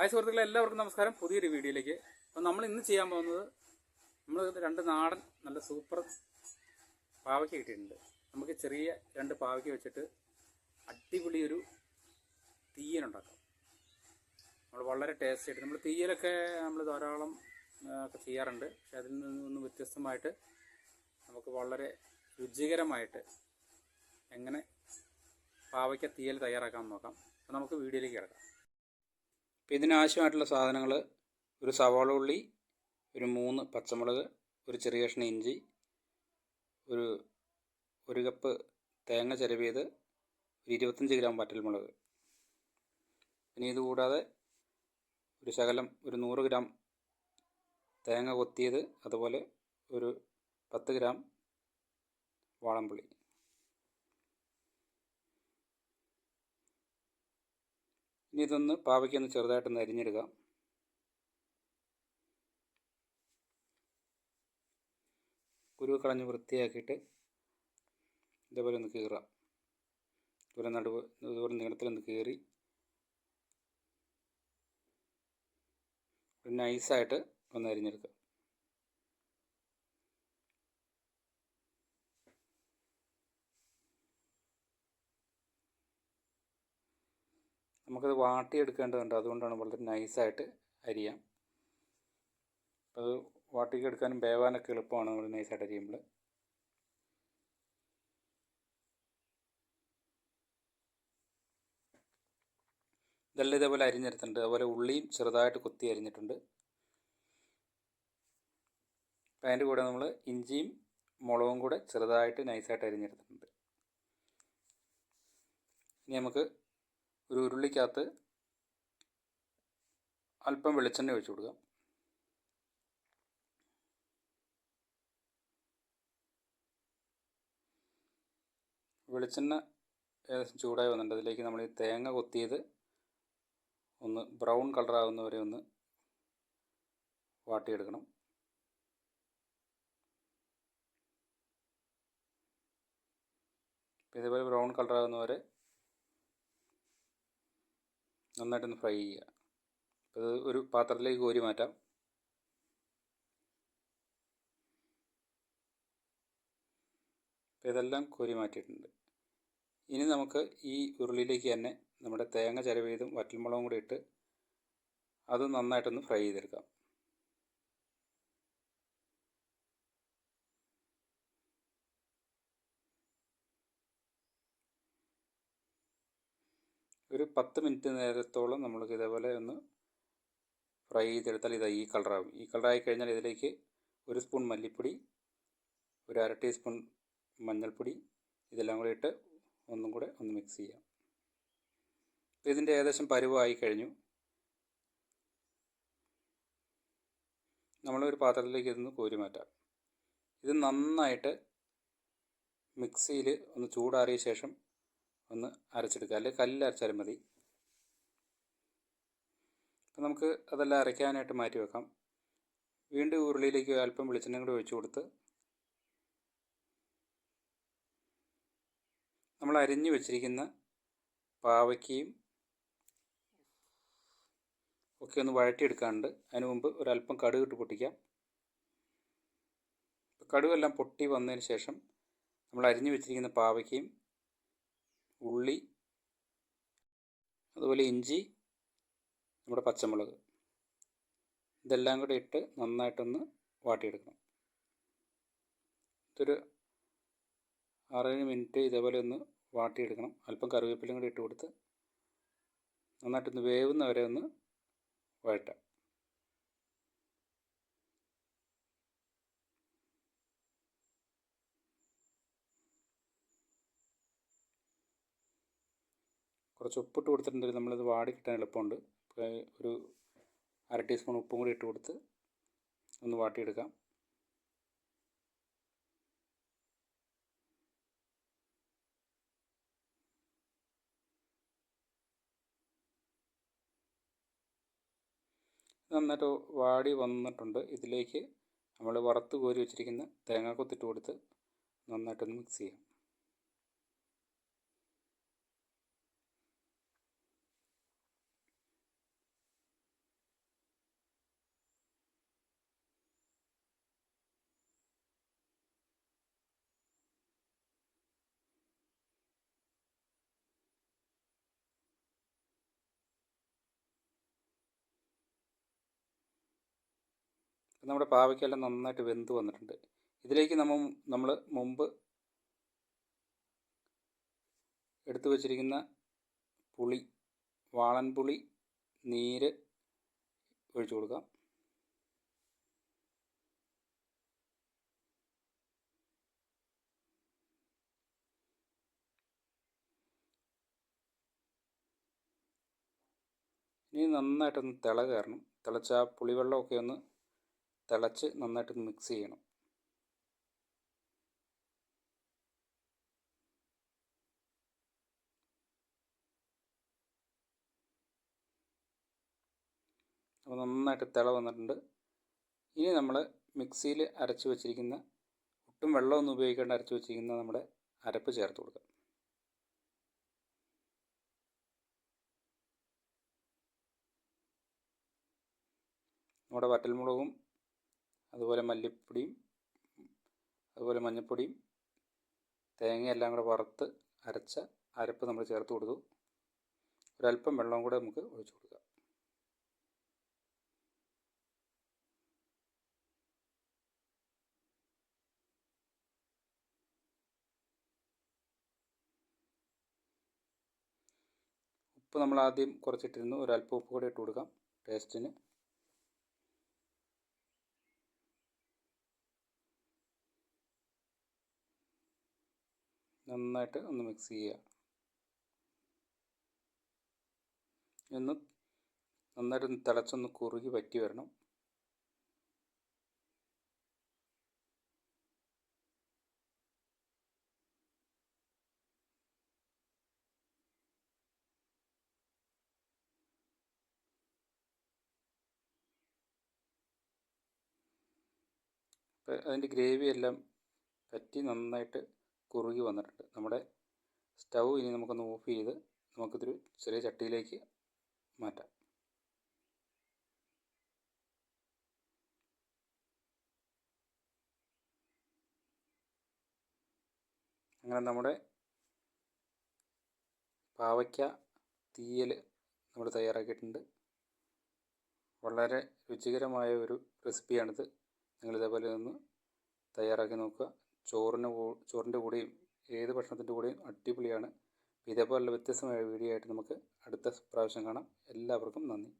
Hi സുഹൃത്തുക്കളെ എല്ലാവർക്കും നമസ്കാരം. പുതിയൊരു വീഡിയോയിലേക്ക്. അപ്പം നമ്മൾ ഇന്ന് ചെയ്യാൻ പോകുന്നത് നമ്മൾ രണ്ട് നാടൻ നല്ല സൂപ്പർ പാവയ്ക്ക കിട്ടിയിട്ടുണ്ട്. നമുക്ക് ചെറിയ രണ്ട് പാവയ്ക്ക വെച്ചിട്ട് അടിപൊളി ഒരു തീയൻ ഉണ്ടാക്കാം. നമ്മൾ വളരെ ടേസ്റ്റ് ആയിട്ട്. നമ്മൾ തീയലൊക്കെ നമ്മൾ ധാരാളം ഒക്കെ ചെയ്യാറുണ്ട്. പക്ഷെ അതിൽ നിന്നൊന്ന് വ്യത്യസ്തമായിട്ട് നമുക്ക് വളരെ രുചികരമായിട്ട് എങ്ങനെ പാവയ്ക്ക തീയൽ തയ്യാറാക്കാൻ നോക്കാം. അപ്പോൾ നമുക്ക് വീഡിയോയിലേക്ക് കിടക്കാം. അപ്പോൾ ഇതിനാവശ്യമായിട്ടുള്ള സാധനങ്ങൾ ഒരു സവാള ഉള്ളി ഒരു മൂന്ന് പച്ചമുളക് ഒരു ചെറിയ കഷ്ണം ഇഞ്ചി ഒരു ഒരു കപ്പ് തേങ്ങ ചിരവിയത് ഒരു ഇരുപത്തഞ്ച് ഗ്രാം വറ്റൽമുളക്. പിന്നെ ഇതുകൂടാതെ ഒരു ശകലം ഒരു നൂറ് ഗ്രാം തേങ്ങ കൊത്തിയത് അതുപോലെ ഒരു പത്ത് ഗ്രാം വാളംപുളി. ഇനി ഇതൊന്ന് പാവയ്ക്കൊന്ന് ചെറുതായിട്ടൊന്ന് അരിഞ്ഞെടുക്കാം. കുരു കളഞ്ഞ് വൃത്തിയാക്കിയിട്ട് ഇതേപോലെ ഒന്ന് കീറാം ഇതുപോലെ നടുവ് ഇതുപോലെ നീളത്തിലൊന്ന് കീറി. നൈസായിട്ട് ഒന്ന് അരിഞ്ഞെടുക്കാം. നമുക്കത് വാട്ടിയെടുക്കേണ്ടതുണ്ട്. അതുകൊണ്ടാണ് വളരെ നൈസായിട്ട് അരിയാം. അത് വാട്ടിക്കെടുക്കാനും വേവാനൊക്കെ എളുപ്പമാണ് നമ്മൾ നൈസായിട്ട് അരിയുമ്പോൾ. ഇതെല്ലാം ഇതേപോലെ അരിഞ്ഞെടുത്തിട്ടുണ്ട്. അതുപോലെ ഉള്ളിയും ചെറുതായിട്ട് കൊത്തി അരിഞ്ഞിട്ടുണ്ട്. അതിന്റെ കൂടെ നമ്മൾ ഇഞ്ചിയും മുളകും കൂടെ ചെറുതായിട്ട് നൈസായിട്ട് അരിഞ്ഞെടുത്തിട്ടുണ്ട്. ഇനി നമുക്ക് ഒരു ഉരുളിക്കകത്ത് അല്പം വെളിച്ചെണ്ണ ഒഴിച്ചു കൊടുക്കുക വെളിച്ചെണ്ണ ഏകദേശം ചൂടായി വന്നിട്ടുണ്ട്. അതിലേക്ക് നമ്മൾ ഈ തേങ്ങ കൊത്തിയത് ഒന്ന് ബ്രൗൺ കളറാകുന്ന വരെ ഒന്ന് വാട്ടിയെടുക്കണം. ഇതേപോലെ ബ്രൗൺ കളറാകുന്ന വരെ നന്നായിട്ടൊന്ന് ഫ്രൈ ചെയ്യുക. അപ്പോൾ ഇത് ഒരു പാത്രത്തിലേക്ക് കോരി മാറ്റാം. അപ്പോൾ ഇതെല്ലാം കോരി മാറ്റിയിട്ടുണ്ട്. ഇനി നമുക്ക് ഈ ഉരുളിയിലേക്ക് തന്നെ നമ്മുടെ തേങ്ങ ചിരവിയതും വറ്റൽമുളകും കൂടി ഇട്ട് അത് നന്നായിട്ടൊന്ന് ഫ്രൈ ചെയ്തെടുക്കാം ഒരു പത്ത് മിനിറ്റ് നേരത്തോളം നമ്മൾക്ക് ഇതേപോലെ ഒന്ന് ഫ്രൈ ചെയ്തെടുത്താൽ ഇത് ഈ കളറാകും ഈ കളറായി കഴിഞ്ഞാൽ ഇതിലേക്ക് ഒരു സ്പൂൺ മല്ലിപ്പൊടി ഒരു അര ടീസ്പൂൺ മഞ്ഞൾപ്പൊടി ഇതെല്ലാം കൂടി ഇട്ട് ഒന്നും കൂടെ ഒന്ന് മിക്സ് ചെയ്യാം. അപ്പോൾ ഇതിന്റെ ഏകദേശം പരുവമായി കഴിഞ്ഞു. നമ്മളൊരു പാത്രത്തിലേക്ക് ഇതൊന്ന് കോരി മാറ്റാം. ഇത് നന്നായിട്ട് മിക്സിയിൽ ഒന്ന് ചൂടാറിയ ശേഷം ഒന്ന് അരച്ചെടുക്കുക. അല്ലെങ്കിൽ കല്ലിൽ അരച്ചാലും മതി. അപ്പം നമുക്ക് അതെല്ലാം അരയ്ക്കാനായിട്ട് മാറ്റി വെക്കാം. വീണ്ടും ഉരുളിയിലേക്ക് അല്പം വെളിച്ചെണ്ണ കൂടി ഒഴിച്ചു കൊടുത്ത് നമ്മൾ അരിഞ്ഞു വെച്ചിരിക്കുന്ന പാവയ്ക്കയും ഒക്കെ ഒന്ന് വഴറ്റിയെടുക്കാനുണ്ട് അതിന് മുമ്പ് ഒരല്പം കടുക് ഇട്ട് പൊട്ടിക്കാം. കടുകെല്ലാം പൊട്ടി വന്നതിന് ശേഷം നമ്മൾ അരിഞ്ഞു വെച്ചിരിക്കുന്ന പാവയ്ക്കയും ഉള്ളി അതുപോലെ ഇഞ്ചി നമ്മുടെ പച്ചമുളക്. ഇതെല്ലാം കൂടി ഇട്ട് നന്നായിട്ടൊന്ന് വാട്ടിയെടുക്കണം. ഇതൊരു ആറേഴ് മിനിറ്റ് ഇതേപോലെ ഒന്ന് വാട്ടിയെടുക്കണം. അല്പം കറിവേപ്പിലയും കൂടി ഇട്ട് കൊടുത്ത് നന്നായിട്ടൊന്ന് വേവുന്ന വരെ ഒന്ന് വഴറ്റാം. കുറച്ച് ഉപ്പിട്ട് കൊടുത്തിട്ടുണ്ടെങ്കിൽ നമ്മളിത് വാടി കിട്ടാൻ എളുപ്പമുണ്ട്. ഒരു അര ടീസ്പൂൺ ഉപ്പും കൂടി ഇട്ട് കൊടുത്ത് ഒന്ന് വാട്ടിയെടുക്കാം. നന്നായിട്ട് വാടി വന്നിട്ടുണ്ട്. ഇതിലേക്ക് നമ്മൾ വറുത്ത് കോരി വെച്ചിരിക്കുന്ന തേങ്ങാക്കൊത്തിട്ട് കൊടുത്ത് നന്നായിട്ടൊന്ന് മിക്സ് ചെയ്യാം. നമ്മുടെ പാവയ്ക്കെല്ലാം നന്നായിട്ട് വെന്ത് വന്നിട്ടുണ്ട്. ഇതിലേക്ക് നമ്മൾ നമ്മൾ മുമ്പ് എടുത്തു വച്ചിരിക്കുന്ന പുളി വാളൻ പുളി നീര് ഒഴിച്ചു കൊടുക്കാം. ഇനി നന്നായിട്ടൊന്ന് തിള കയറണം. തിളച്ച പുളിവെള്ളമൊക്കെ ഒന്ന് തിളച്ച് നന്നായിട്ട് മിക്സ് ചെയ്യണം. അപ്പോൾ നന്നായിട്ട് തിള വന്നിട്ടുണ്ട്. ഇനി നമ്മൾ മിക്സിയിൽ അരച്ച് വെച്ചിരിക്കുന്ന ഒട്ടും വെള്ളമൊന്നും ഉപയോഗിക്കാണ്ട് അരച്ച് വെച്ചിരിക്കുന്ന നമ്മുടെ അരപ്പ് ചേർത്ത് കൊടുക്കാം. നമ്മുടെ വറ്റൽമുളകും അതുപോലെ മല്ലിപ്പൊടിയും അതുപോലെ മഞ്ഞൾപ്പൊടിയും തേങ്ങയെല്ലാം കൂടെ വറുത്ത് അരച്ച അരപ്പ് നമ്മൾ ചേർത്ത് കൊടുത്തു. ഒരല്പം വെള്ളവും കൂടെ നമുക്ക് ഒഴിച്ചു കൊടുക്കാം. ഉപ്പ് നമ്മൾ ആദ്യം കുറച്ചിട്ടിരുന്നു. ഒരല്പം ഉപ്പ് കൂടെ ഇട്ട് കൊടുക്കാം. ടേസ്റ്റിന് നന്നായിട്ട് ഒന്ന് മിക്സ് ചെയ്യുക. ഒന്ന് നന്നായിട്ട് തിളച്ചൊന്ന് കുറുകി വറ്റി വരണം. അതിന്റെ ഗ്രേവി എല്ലാം പറ്റി നന്നായിട്ട് കുറുകി വന്നിട്ടുണ്ട്. നമ്മുടെ സ്റ്റൗ ഇനി നമുക്കൊന്ന് ഓഫ് ചെയ്ത് നമുക്കിതൊരു ചെറിയ ചട്ടിയിലേക്ക് മാറ്റാം. അങ്ങനെ നമ്മുടെ പാവയ്ക്ക തീയൽ നമ്മൾ തയ്യാറാക്കിയിട്ടുണ്ട്. വളരെ രുചികരമായ ഒരു റെസിപ്പിയാണിത്. നിങ്ങളിതേപോലെ ഒന്ന് തയ്യാറാക്കി നോക്കുക. ചോറിന് ചോറിന്റെ കൂടെയും ഏത് ഭക്ഷണത്തിന്റെ കൂടെയും അടിപൊളിയാണ്. ഇതേപോലുള്ള വ്യത്യസ്തമായ വീഡിയോ ആയിട്ട് നമുക്ക് അടുത്ത പ്രാവശ്യം കാണാം. എല്ലാവർക്കും നന്ദി.